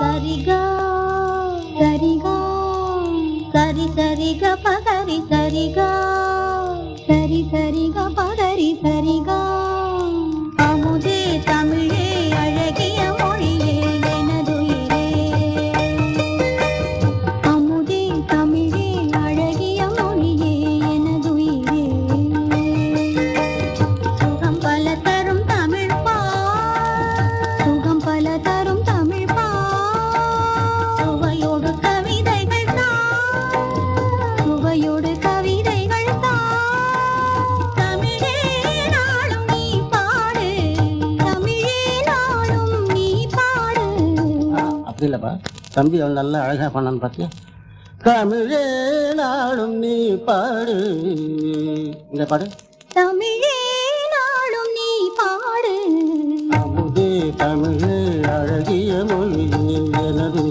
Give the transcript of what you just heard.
సరిగా సరిగా సరి సరిగా పదరి సరిగా సరి సరిగా పదరి సరిగా இல்லைப்பா தம்பி அவன் நல்லா அழகாக பண்ணான்னு பார்த்தியா தமிழே நாளும் நீ பாடு. இந்த பாடு. தமிழே நாளும் நீ பாடு. அமுதே தமிழே அழகிய மொழி எனது